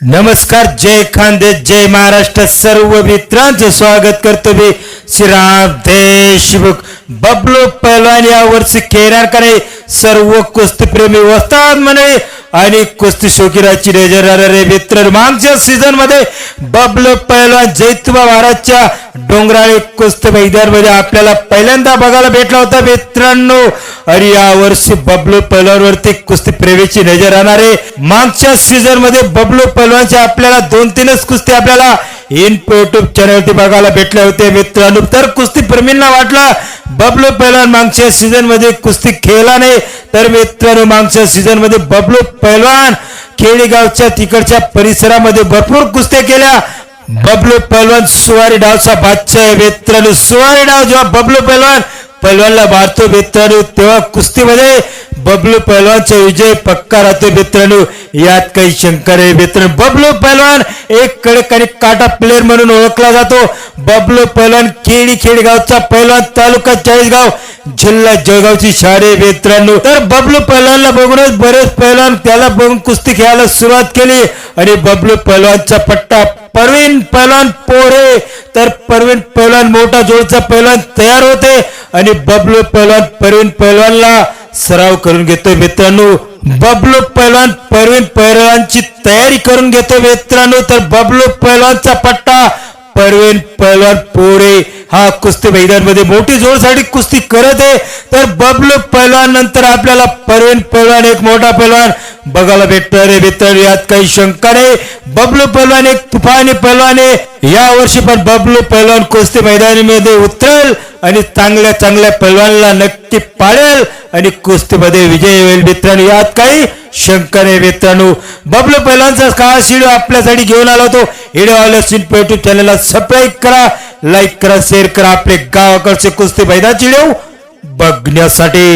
नमस्कार जय खानदेश जय महाराष्ट्र सर्व मित्रांचं स्वागत करतो मी श्रीराम देशमुख. बबलू पहलवान या वर्षी खेळणारकडे सर्व कुस्तीप्रेमी वस्ताद म्हणे आणि कुस्ती शोकिराची नजर रे मित्र मागच्या सीझनमध्ये बबल पैलवान जैतुबा महाराजच्या डोंगराळी कुस्ती मैदानमध्ये आपल्याला पहिल्यांदा बघायला भेटला होता मित्रांनो. आणि या वर्षी बबलू पैलवान वरती कुस्ती प्रेमीची नजर राहणार आहे. मागच्या सीझनमध्ये बबलू पैलवानच्या आपल्याला दोन तीनच कुस्ती आपल्याला इन युट्यूब चॅनलवरती बघायला भेटले होते मित्रांनो. तर कुस्ती प्रेमींना वाटलं बबलू पैलवान मागच्या सीझनमध्ये कुस्ती खेळला नाही. तर मित्रांनो मागच्या सीझनमध्ये बबलू पैलवान खेडेगावच्या तिकडच्या परिसरामध्ये भरपूर कुस्त्या केल्या. बबलू पैलवान सुवारी डावचा बादशाह आहे मित्रांनो. सुवारी डाव जेव्हा बबलू पैलवान पैलवानला मारतो मित्रांनो. तेव्हा कुस्तीमध्ये बबलू पैलवानचा विजय पक्का राहतो मित्रांनो. यात काही शंकर आहे मित्रांनो. बबलू पैलवान एक कडक आणि काटा प्लेअर म्हणून ओळखला जातो. बबलू पैलवान खेडी खेडगावचा पैलवान तालुका चाळीसगाव जिल्हा जळगावची शाळे मित्रांनो. तर बबलू पैलवानला बघूनच बरेच पैलवान त्याला बघून कुस्ती खेळायला सुरुवात केली. आणि बबलू पैलवानचा पट्टा परवीन पैलवान पोरे. तर परवीन पैलवान मोठा जोडचा पैलवान तयार होते. आणि बबलू पैलवान परवीन पैलवानला सराव करून घेतोय मित्रांनो. बबलू पैलवान परवीन पैलवानची तयारी करून घेतोय मित्रांनो. तर बबलू पैलवानचा पट्टा परवीन पैलवान पोरे हा कुस्ती मैदानमध्ये मोठी जोरसाठी कुस्ती करत आहे. तर बबलू पैलवान नंतर आपल्याला परवीन पैलवान एक मोठा पैलवान बघायला भेटणार आहे मित्रांनो यात काही शंका नाही. बबलू पैलवान एक तुफानी पैलवान आहे. या वर्षी पण बबलू पैलवान कुस्ती मैदानामध्ये उतरेल आणि चांगल्या चांगल्या पैलवानला नक्की पाळेल आणि कुस्तीमध्ये विजय होईल मित्रांनो. यात काही शंका नाही मित्रांनो. बबलू पैलवानचा काळा शिडो आपल्यासाठी घेऊन आला होतो. व्हिडिओ आल्या युट्यूब चॅनलला सबस्क्राईब करा. लाईक करा शेअर करा आपले गावाकडचे कुस्ती मैदान देऊ बघण्यासाठी.